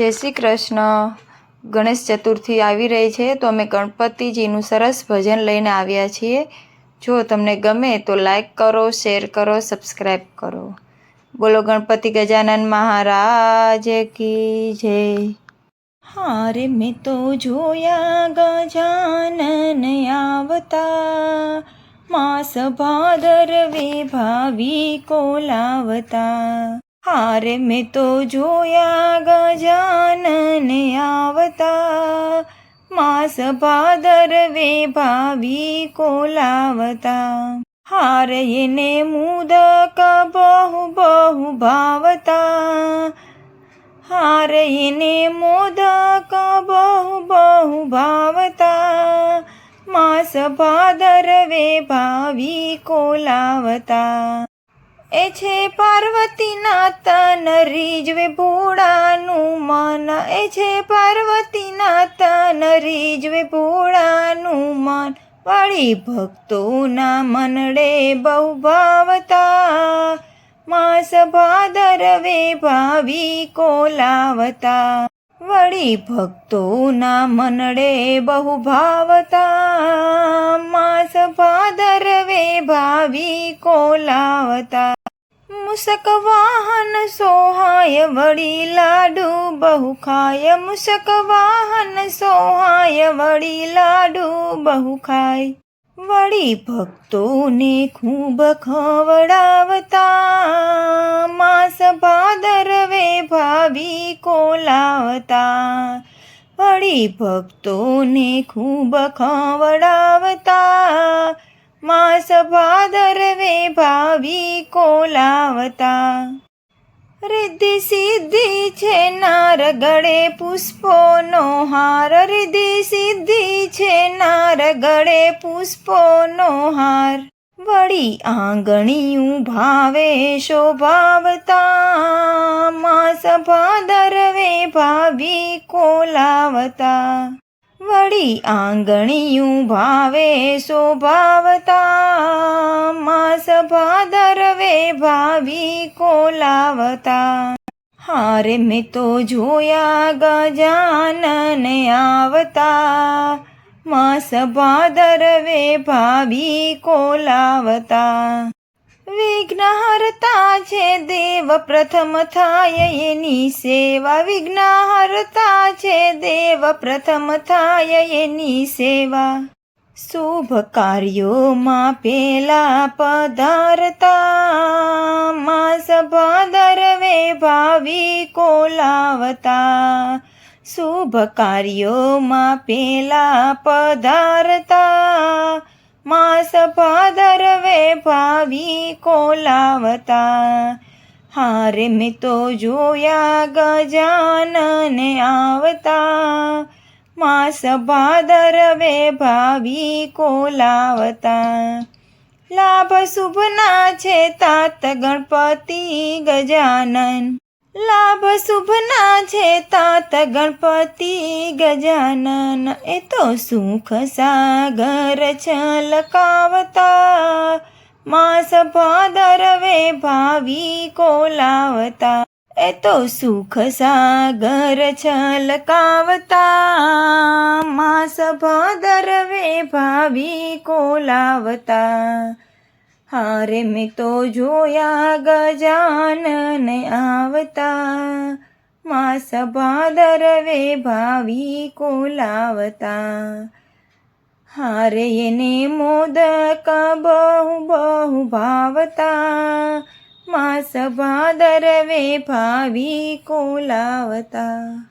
જય શ્રી કૃષ્ણ. ગણેશ ચતુર્થી આવી રહી છે, તો અમે ગણપતિજીનું સરસ ભજન લઈને આવ્યા છીએ. જો તમને ગમે તો લાઈક કરો, શેર કરો સબસ્ક્રાઈબ કરો. બોલો ગણપતિ ગજાનન મહારાજ કી જય. હારે મેં તો જોયા ગજાનન આવતા. માસ ભાદરવે ભાવિકો લાવતા હારે મેં તો જોયા ગજાનને આવતા. માસ ભાદરવે ભાવી કોલાવતા. હારે એને મુદક બહુ બહુ ભાવતા. હારે એને મોદક બહુ બહુ ભાવતા. માસ ભાદરવે ભાવી લાવતા એ છે પાર્વતીના તન રીજવે ભોળાનું મન. એ છે પાર્વતીના તન રીજવે ભોળાનું મન. વળી ભક્તોના મનડે બહુ ભાવતા. માસ ભાદરવે ભાવી કોલાવતા. વળી ભક્તોના મનડે બહુ ભાવતા. માસ ભાદરવે ભાવી લાવતા મુસક વાહન સોહાય વળી લાડુ, બહુ ખાય મુસક વાહન સોહાય વળી લાડુ, બહુ ખાય. વળી ભક્તોને ખૂબ ખવડાવતા, માસ ભાદરવે ભાવી કોલાવતા. વળી ભક્તોને ખૂબ ખવડાવતા માસ ભાદરવે ભાવી કોલાવતા. રિદ્ધિ સિદ્ધિ છે નાર ગળે પુષ્પોનો હાર. રિદ્ધિ સિદ્ધિ છે નાર ગળે પુષ્પોનો હાર. વળી આંગણીયું ભાવે શોભાવતા. માસ ભાદરવે ભાવી લાવતા વળી આંગણિયું ભાવે શોભાવતા માસ ભાદરવે ભાવી કોલાવતા. હારે મેં તો જોયા ગજાનન આવતા માસ ભાદરવે ભાવી લાવતા વિઘ્નહર્તા છે દેવ, પ્રથમ થાય એની સેવા. વિઘ્નહર્તા છે દેવ, પ્રથમ થાય એની સેવા. શુભ કાર્યોમાં પેલા પધારતા માસ ભાદરવે ભાવિકો લાવતા શુભ કાર્યોમાં પેલા પધારતા માસ ભાદરવે ભાવિકો કોલાવતા, હારે મેં તો જોયા ગજાનન આવતા. માસ ભાદરવે ભાવી કોલાવતા. લાભ શુભના છે તાત ગણપતિ ગજાનન. લાભ શુભના છે તાત ગણપતિ ગજાનન. એ તો સુખ સાગર છલકાવતા. માસ ભાદરવે ભાવી કોલાવતા, એ તો સુખ સાગર છલકાવતા. માસ ભાદરવે ભાવી કોલાવતા, હારે મેં તો જોયા ગજાનન આવતા. માસ ભાદરવે ભાવી લાવતા હારે એને મોદક બહુ બહુ ભાવતા. માસ ભાદરવે ભાવી લાવતા